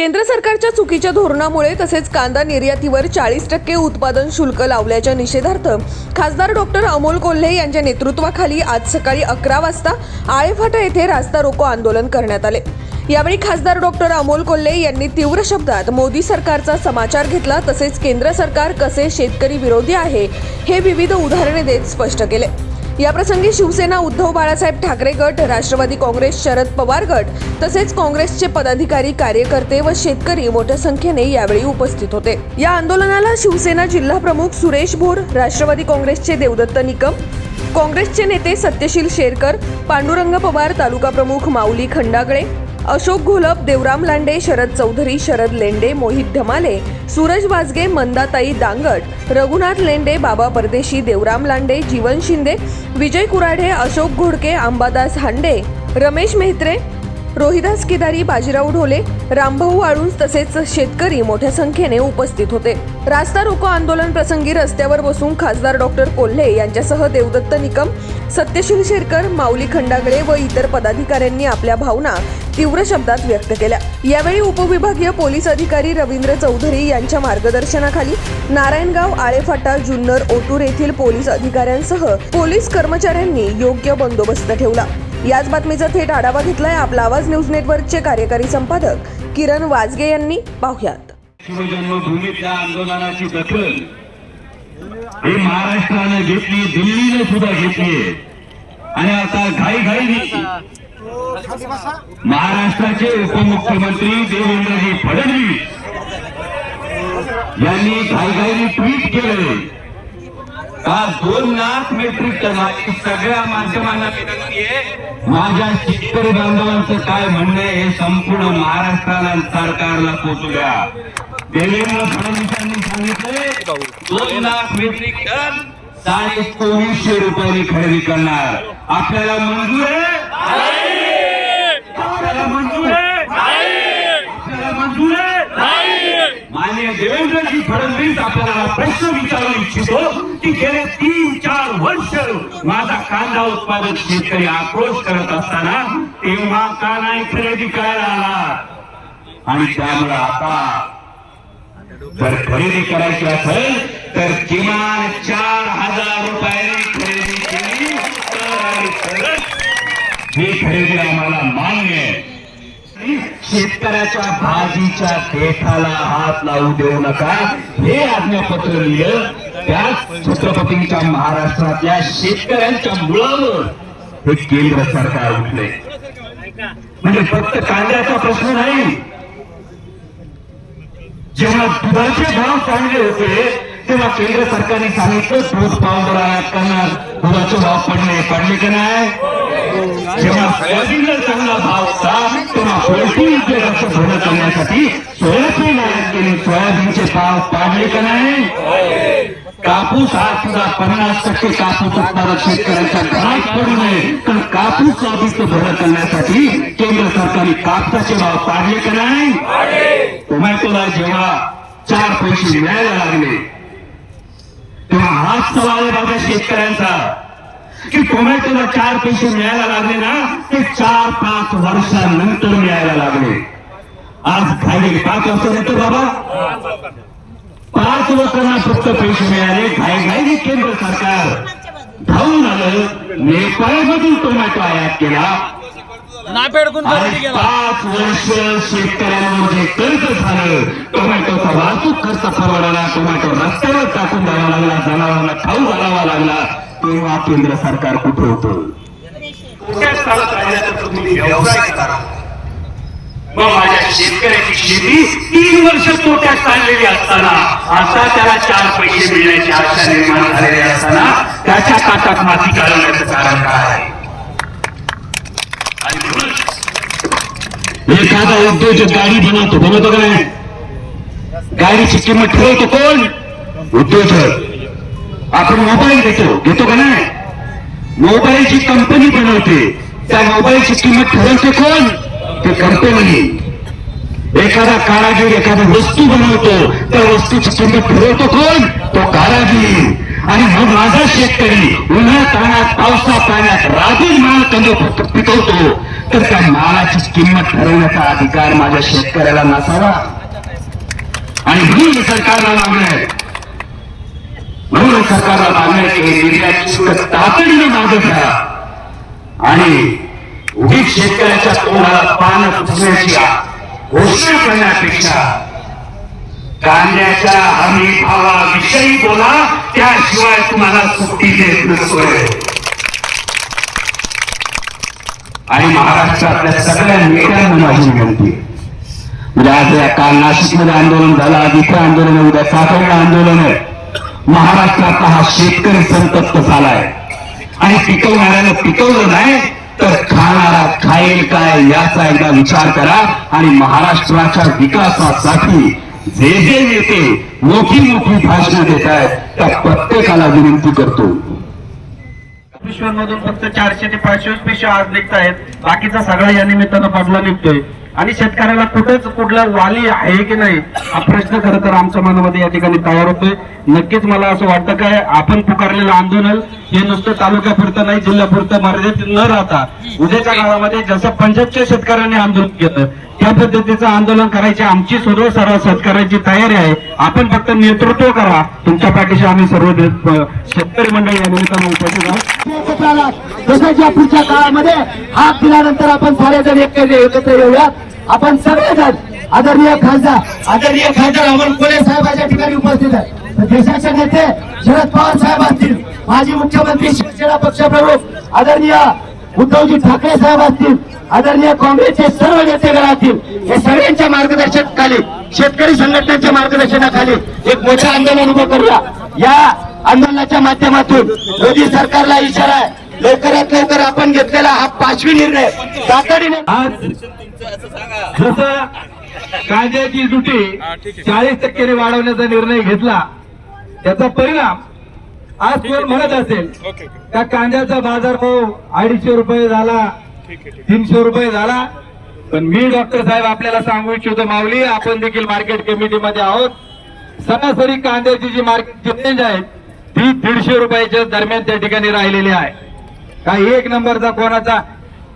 केंद्र सरकारच्या चुकीच्या धोरणामुळे तसेच कांदा निर्यातीवर चाळीस टक्के उत्पादन शुल्क लावल्याच्या निषेधार्थ खासदार डॉक्टर अमोल कोल्हे यांच्या नेतृत्वाखाली आज सकाळी अकरा वाजता आळेफाटा येथे रास्ता रोको आंदोलन करण्यात आले. यावेळी खासदार डॉक्टर अमोल कोल्हे यांनी तीव्र शब्दात मोदी सरकारचा समाचार घेतला तसेच केंद्र सरकार कसे शेतकरी विरोधी आहे हे विविध उदाहरणे देत स्पष्ट केले. याप्रसंगी शिवसेना उद्धव बाळासाहेब ठाकरे गट राष्ट्रवादी काँग्रेस शरद पवार गट तसेच काँग्रेसचे पदाधिकारी कार्यकर्ते व शेतकरी मोठ्या संख्येने यावेळी उपस्थित होते. या आंदोलनाला शिवसेना जिल्हा प्रमुख सुरेश भोर राष्ट्रवादी काँग्रेसचे देवदत्त निकम काँग्रेसचे नेते सत्यशील शेरकर पांडुरंग पवार तालुका प्रमुख माऊली खंडागळे अशोक घोलप देवराम लांडे शरद चौधरी शरद लेंडे मोहित धमाले सूरज वाजगे मंदाताई दांगट रघुनाथ लेंडे बाबा परदेशी देवराम लांडे जीवन शिंदे विजय कुराढे अशोक घोडके अंबादास हांडे रमेश मेहत्रे रोहिदास केदारी बाजीराव ढोले रामभाऊ आळूस तसेच शेतकरी मोठ्या संख्येने उपस्थित होते. रास्ता रोको आंदोलन प्रसंगी रस्त्यावर बसून खासदार डॉक्टर कोल्हे यांच्यासह देवदत्त निकम सत्यशील शेरकर माऊली खंडागळे व इतर पदाधिकाऱ्यांनी आपल्या भावना तीव्र शब्दात व्यक्त केल्या. यावेळी उपविभागीय पोलीस अधिकारी रवींद्र चौधरी यांच्या मार्गदर्शनाखाली नारायणगाव आळेफाटा जुन्नर ओटूर येथील पोलीस अधिकाऱ्यांसह पोलीस कर्मचाऱ्यांनी योग्य बंदोबस्त ठेवला. याच बातमीचा थेट आढावा घेतलाय आपला आवाज न्यूज नेटवर्कचे कार्यकारी संपादक किरण वाजगे यांनी. पाहुयात. शिवजन्मभूमीतल्या आंदोलनाची दखल. ही महाराष्ट्रानं घेतली दिल्लीने सुद्धा घेतली आणि आता घाई घाई महाराष्ट्राचे उपमुख्यमंत्री देवेंद्रजी फडणवीस यांनी घाईघाईने ट्विट केले का दोन लाख मेट्रिक टन सगळ्या माध्यमांना विनंती आहे. माझ्या शेतकरी बांधवांचं काय म्हणणं आहे हे संपूर्ण महाराष्ट्राला सरकारला पोचू द्या. देवेंद्र फडणवीसांनी सांगितले दोन लाख मेट्रिक टन साडे चोवीसशे रुपयांनी खरेदी करणार. आपल्याला मंजूर आहे आपल्याला मंजूर आहे आपल्याला मंजूर आहे माननीय देवेंद्रजी फडणवीस आपल्याला प्रश्न विचारू इच्छितो की गेले तीन चार वर्ष माझा कांदा उत्पादक शेतकरी आक्रोश करत असताना तेव्हा का नाही खरेदी करायला आला? आणि त्यामुळे आता जर खरेदी करायची असेल तर किमान चार हजार रुपयाने खरेदी केली. तर आणि खरेदी आम्हाला शेतकऱ्याच्या भाजीच्या देठाला हात लावू देऊ नका. हे आज्ञापत्र लिहिलं त्या छत्रपतींच्या महाराष्ट्रातल्या शेतकऱ्यांच्या मुळावर हे केंद्र सरकार उठले. म्हणजे फक्त कांद्याचा प्रश्न नाही. जेव्हा दुधाचे भाव चांगले होते तेव्हा केंद्र सरकारने सांगितलं दूध पावडर करणार दुधाचे भाव पडले पडले का नाही? जेव्हा सोयाबीनला चांगला भाव होता तेव्हा पोल्ट्री उद्योगाचं करण्यासाठी सोयाबीन आयात केली सोयाबीनचे भाव पाडले का नाही? कापूस हा सुद्धा पन्नास टक्के कापूस उत्पादक शेतकऱ्यांच्या घरात पडू नये. तर कापूस स्वादिष्ट भरणं करण्यासाठी केंद्र सरकारने कापसाचे भाव पाडले का नाही? टोमॅटोला जेव्हा चार पैसे मिळायला लागले तेव्हा हाच सवाल आहे माझ्या शेतकऱ्यांचा. की टोमॅटोला चार पैसे मिळायला लागले ना ते चार पाच वर्षानंतर मिळायला लागले. आज घाई पाच वर्षानंतर बाबा. पाच वर्षांना फक्त पैसे मिळाले. घाई घाई केंद्र सरकार. धावून आलं. नेपाळमधून टोमॅटो आयात केला. नापेडकून खरेदी केला पाच वर्ष शेतकऱ्यांवर जे कर्ज झालं. टोमॅटोचा वाहतूक खर्च परवडाला. टोमॅटो रस्त्यावर टाकून द्यावा लागला. जनावरांना खाऊ घालावा लागला. तेव्हा केंद्र सरकार कुठे होतं? व्यवसाय करा. मग माझ्या शेतकऱ्याची शेती तीन वर्ष तोट्यात चाललेली असताना आता त्याला चार पैसे मिळण्याची आशा निर्माण झालेली असताना त्याच्या काटात माती घालवण्याचं कारण काय? म्हणजे एखादा उद्योजक गाडी बनवतो बनवतो का नाही? गाडीची किंमत ठरवतो कोण? उद्योजक. आपण मोबाईल घेतो घेतो का नाही? मोबाईलची कंपनी बनवते. त्या मोबाईलची किंमत ठरवते कोण? ते कंपनी. एखादा कारागीर एखादी वस्तू बनवतो त्या वस्तूची किंमत ठरवतो कोण? तो कारागीर. आणि मग माझा शेतकरी उन्हाळ्यात ताण्यात पावसा पाण्यात राबून माल कंद पिकवतो. तर त्या मालाची किंमत ठरवण्याचा अधिकार माझ्या शेतकऱ्याला नसावा. आणि म्हणून सरकारला मागणं म्हणून सरकारला मागणं की निर्यात तातडीने मागं घ्या. आणि उगीच शेतकऱ्याच्या तोंडाला पान पुसण्याची घोषणा करण्यापेक्षा कांद्याच्या हमी भावाविषयी बोला त्याशिवाय तुम्हाला सुट्टी देत नसतोय. आणि महाराष्ट्रातल्या सगळ्या नेत्यांना माझी विनंती म्हणजे आज या काल नाशिकमध्ये आंदोलन झालं आज इथं आंदोलन आहे उद्या साखरला आंदोलन आहे. महाराष्ट्रातला हा शेतकरी संतप्त झालाय. आणि पिकवणाऱ्यानं पिकवलं नाही तर खाणारा खाईल काय याचा एकदा विचार करा आणि महाराष्ट्राच्या विकासासाठी जे जे नेते मोठी मोठी भाषणं देत आहेत त्या प्रत्येकाला विनंती करतो. पिशव्यांमधून फक्त चारशे ते पाचशे पिशव्या आज निघतायत. बाकीचा सगळा या निमित्तानं बदला निघतोय. आणि शेतकऱ्याला कुठेच कुठला वाली आहे की नाही हा प्रश्न खर तर आमच्या मनामध्ये या ठिकाणी तयार होतोय. नक्कीच मला असं वाटतं काय आपण पुकारलेलं आंदोलन हे नुसतं तालुक्यापुरतं नाही जिल्ह्यापुरतं मर्यादित न राहता उद्याच्या काळामध्ये जसं पंजाबच्या शेतकऱ्यांनी आंदोलन केलं त्या पद्धतीचं आंदोलन करायची आमची सर्व सर्व शेतकऱ्यांची तयारी आहे. आपण फक्त नेतृत्व करा. तुमच्या पाठीशी आम्ही सर्व शेतकरी मंडळी या निमित्तानं उपस्थित आहोत. एकत्राला पुढच्या काळामध्ये हात दिल्यानंतर आपण सारेजण एकत्र येऊयात. आपण सगळेजण आदरणीय खासदार आदरणीय खासदार अमोल कोले साहेबांच्या ठिकाणी उपस्थित आहे देशाचे नेते शरद पवार साहेब असतील माजी मुख्यमंत्री शिवसेना पक्षप्रमुख आदरणीय उद्धवजी ठाकरे साहेब असतील आदरणीय काँग्रेसचे सर्व नेतेगण असतील हे सगळ्यांच्या मार्गदर्शनाखाली शेतकरी संघटनेच्या मार्गदर्शनाखाली एक मोठं आंदोलन उभं करूया. या आंदोलनाच्या माध्यमातून मोदी सरकारला इशारा आहे. लवकरात लवकर आपण घेतलेला हा पाचवी निर्णय. तातडीने आज जसं कांद्याची दुटी चाळीस टक्क्याने वाढवण्याचा निर्णय घेतला त्याचा परिणाम आज कोण म्हणत असेल का कांद्याचा बाजारभाव अडीचशे रुपये झाला तीनशे रुपये झाला. पण मी डॉक्टर साहेब आपल्याला सांगू इच्छितो माऊली आपण देखील मार्केट कमिटीमध्ये आहोत. सरासरी कांद्याची जी मार्केटची रेंज आहे ती दीडशे रुपयाच्या दरम्यान त्या ठिकाणी राहिलेली आहे. काही एक नंबरचा कोणाचा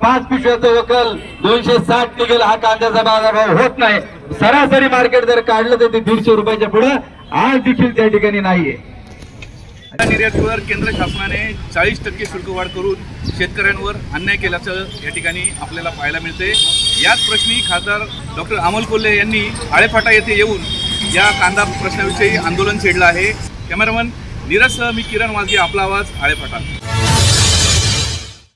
पाच पिशव्याचं वकल दोनशे साठ निघेल हा कांद्याचा बाजारभाव होत नाही. सरासरी मार्केट जर काढलं तर ते दीडशे रुपयाच्या पुढे आज देखील त्या ठिकाणी नाहीये. निर्यातीवर केंद्र शासनाने चाळीस टक्के शुल्क वाढ करून शेतकऱ्यांवर अन्याय केल्याचं या ठिकाणी आपल्याला पाहायला मिळते याच प्रश्नी खासदार डॉक्टर अमोल कोल्हे यांनी आळेफाटा येथे येऊन या कांदा प्रश्नाविषयी आंदोलन छेडलं आहे. कॅमेरामन नीरजसह मी किरण वाजगे आपला आवाज आळेफाटा.